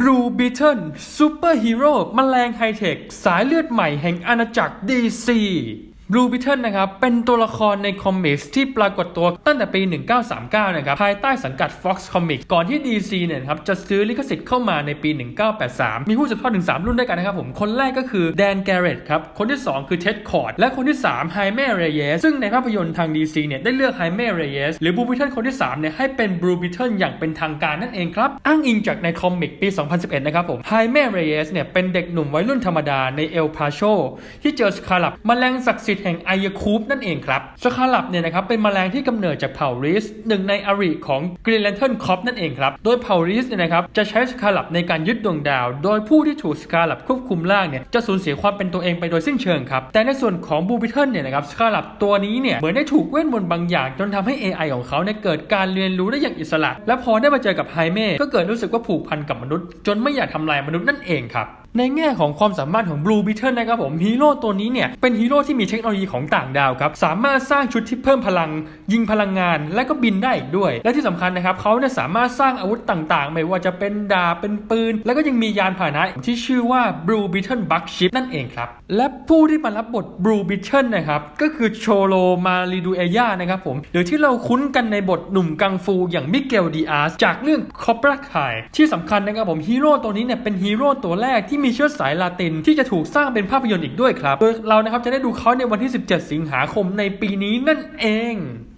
บลูบีเทิลซูเปอร์ฮีโร่แมลงไฮเทค สายเลือดใหม่แห่งอาณาจักร DC Blue Beetle นะครับ เป็นตัวละครในคอมิกส์ที่ปรากฏตัวตั้งแต่ปี 1939 นะครับ ภายใต้สังกัด Fox Comics ก่อนที่ DC เนี่ยครับ จะซื้อลิขสิทธิ์เข้ามาในปี 1983 มีผู้สืบทอดถึง 3 รุ่นด้วยกันนะครับผม คนแรกก็คือแดนแกเรตครับ คนที่ 2 คือเท็ดคอร์ด และคนที่ 3 ไฮเมเรเยส ซึ่งในภาพยนตร์ทาง DC เนี่ย ได้เลือกไฮเมเรเยส หรือ Blue Beetle คนที่ 3 เนี่ย ให้เป็น Blue Beetle อย่างเป็นทางการนั่นเองครับ อ้างอิงจากในคอมิกปี 2011 นะครับผม ไฮเมเรเยส เนี่ย เป็นเด็กหนุ่มวัยรุ่นธรรมดาในเอลพาโชที่เจอสคาลับแมลงศักดิ์สิทธิ์แห่งไอยาคูปนั่นเองครับสคาลับเนี่ยนะครับเป็นแมลงที่กำเนิดจากเผ่าริสหนึ่งในอาริของกรีนแลนเทิร์นคอปนั่นเองครับโดยเผ่าริสเนี่ยนะครับจะใช้สคาลับในการยึดดวงดาว โดยผู้ที่ถูกสคาลับควบคุมร่างเนี่ยจะสูญเสียความเป็นตัวเองไปโดยสิ้นเชิงครับแต่ในส่วนของบูบิเทิลเนี่ยนะครับสคาลับตัวนี้เนี่ยเหมือนได้ถูกเว้นมนต์บางอย่าง จนทำให้ AI ของเขาเนี่ยเกิดการเรียนรู้ได้อย่างอิสระ และพอได้มาเจอกับไฮเม่ก็เกิดรู้สึกว่าผูกพันกับมนุษย์ จนไม่อยากทำลายมนุษย์นั่นเองครับ ในแง่ของความสามารถของ Blue Beetle นะครับผมฮีโร่ตัวนี้เนี่ยเป็นฮีโร่ที่มีเทคโนโลยีของต่างดาวครับสามารถสร้างชุดที่เพิ่มพลัง ยิงพลังงาน และก็บินได้อีกด้วย และที่สำคัญนะครับเขาเนี่ยสามารถสร้างอาวุธต่างๆ ไม่ว่าจะเป็นดาบเป็นปืน แล้วก็ยังมียานพาหนะที่ชื่อว่า Blue Beetle Bug Ship นั่นเองครับและผู้ที่มารับบท Blue Beetle นะครับก็คือโชโลมาริดูเอยานะครับผมหรือที่เราคุ้นกันในบทหนุ่มกังฟูอย่างมิเกลดีอาร์สจากเรื่อง Cobra Kai ที่สำคัญนะครับผมฮีโร่ตัวนี้เนี่ยเป็นฮีโร่ตัวแรกที่มีเชื้อสายลาตินที่จะถูกสร้างเป็นภาพยนตร์อีกด้วยครับโดยเรานะครับจะได้ดูเขาในวันที่ 17 สิงหาคมในปีนี้นั่นเอง